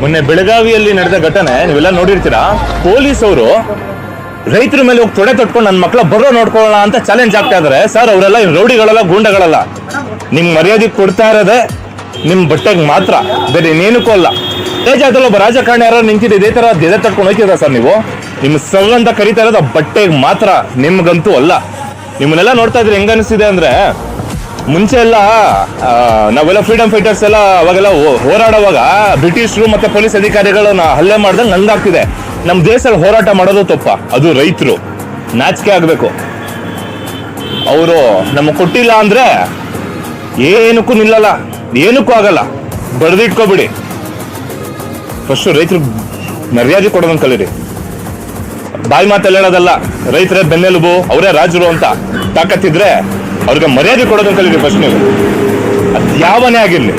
ಮೊನ್ನೆ ಬೆಳಗಾವಿಯಲ್ಲಿ ನಡೆದ ಘಟನೆ, ನೀವೆಲ್ಲ ನೋಡಿರ್ತೀರಾ? ಪೊಲೀಸ್ ಅವರು ರೈತರ ಮೇಲೆ ಹೋಗಿ ತೊಡೆ ತೊಟ್ಕೊಂಡು ನನ್ನ ಮಕ್ಕಳ ಬರೋ ನೋಡ್ಕೊಳ್ಳೋಣ ಅಂತ ಚಾಲೆಂಜ್ ಆಗ್ತಾ ಇದಾರೆ. ಸರ್ ಅವರೆಲ್ಲ ರೌಡಿಗಳಲ್ಲ, ಗೂಂಡಗಳಲ್ಲ. ನಿಮ್ಗೆ ಮರ್ಯಾದೆ ಕೊಡ್ತಾ ಇರೋದೆ ನಿಮ್ ಬಟ್ಟೆಗೆ ಮಾತ್ರ. ಬೇರೆ ಇನ್ನೇನಕ್ಕೂ ಅಲ್ಲ. ತೇಜಾದಲ್ಲಿ ಒಬ್ಬ ರಾಜಕಾರಣಿ ಯಾರು ನಿಂತಿದೆ ಇದೇ ತರ ಎದೆ ತಟ್ಕೊಂಡು ಹೋಗ್ತಿದ್ರ ಸರ್ ನೀವು? ನಿಮ್ ಸರ್ ಅಂತ ಕರಿತಾ ಇರೋದು ಬಟ್ಟೆಗೆ ಮಾತ್ರ. ನಿಮ್ಗಂತೂ ಅಲ್ಲ. ನಿಮ್ಮನ್ನೆಲ್ಲ ನೋಡ್ತಾ ಇದ್ರೆ ಹೆಂಗ ಅನಿಸ್ತಿದೆ ಅಂದ್ರೆ ಮುಂಚೆ ಎಲ್ಲ ನಾವೆಲ್ಲ ಫ್ರೀಡಮ್ ಫೈಟರ್ಸ್ ಎಲ್ಲ ಅವಾಗೆಲ್ಲ ಹೋರಾಡುವಾಗ ಬ್ರಿಟಿಷರು ಮತ್ತೆ ಪೊಲೀಸ್ ಅಧಿಕಾರಿಗಳು ಹಲ್ಲೆ ಮಾಡ್ದಂಗೆ ನಂದಾಗ್ತಿದೆ ನಮ್ಮ ದೇಶದಲ್ಲಿ ಹೋರಾಟ ಮಾಡೋದು ತಪ್ಪ. ಅದು ರೈತರು. ನಾಚಿಕೆ ಆಗಬೇಕು. ಅವರು ನಮಗೆ ಕೊಟ್ಟಿಲ್ಲ ಅಂದ್ರೆ ಏನಕ್ಕೂ ನಿಲ್ಲಲ್ಲ. ಏನಕ್ಕೂ ಆಗಲ್ಲ. ಬಡ್ದಿಟ್ಕೋಬಿಡಿ. ಫಸ್ಟ್ ರೈತರು ಮರ್ಯಾದೆ ಕೊಡೋದನ್ನ ಕಲೀರಿ. ಬಾಯಿ ಮಾತಲ್ಲಿ ಹೇಳೋದಲ್ಲ, ರೈತರೇ ಬೆನ್ನೆಲುಬು, ಅವರೇ ರಾಜರು ಅಂತ. ತಾಕತ್ತಿದ್ರೆ ಅವ್ರಿಗೆ ಮರ್ಯಾದೆ ಕೊಡೋದನ್ನು ಕಲೀರಿ ಫಸ್ಟ್ ನೀವು ಅದು ಯಾವನೇ ಆಗಿರಲಿ.